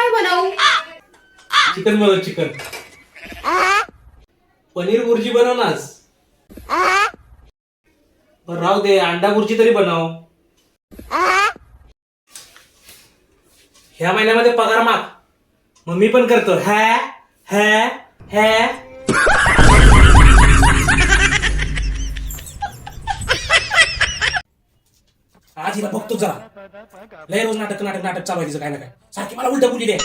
काय बनवू? चिकन बनव चिकन. पनीर बुर्जी बनव नाच बरं, राहू दे अंडा बुर्जी तरी बनव. ह्या महिन्यामध्ये पगार माग. मग मी पण करतो. हॅ हॅ हॅ. आज हिला बघतो जरा. लय रोज नाटक नाटक नाटक चालू आहे तिचं काय ना काय. सारखी मला उलट बुली दे.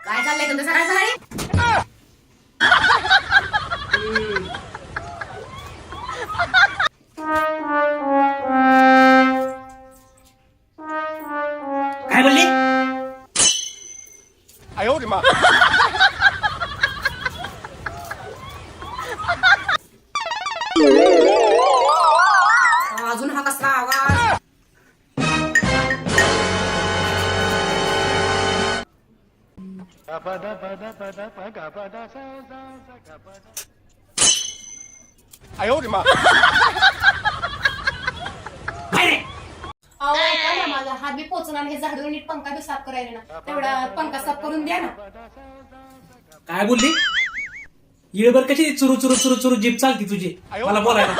काय चाललंय तुमचं काय बोलली? 哎呦我的妈！ काय रे अहो ऐका ना माझा हात बी पोचणार हे झाडून नीट पंखा बी साफ करायला ना तेवढा पंखा साफ करून द्या ना काय बोलली येळभर कशी चुरू चुरू चुरू चुरू जीप चालती तुझी मला बोलायला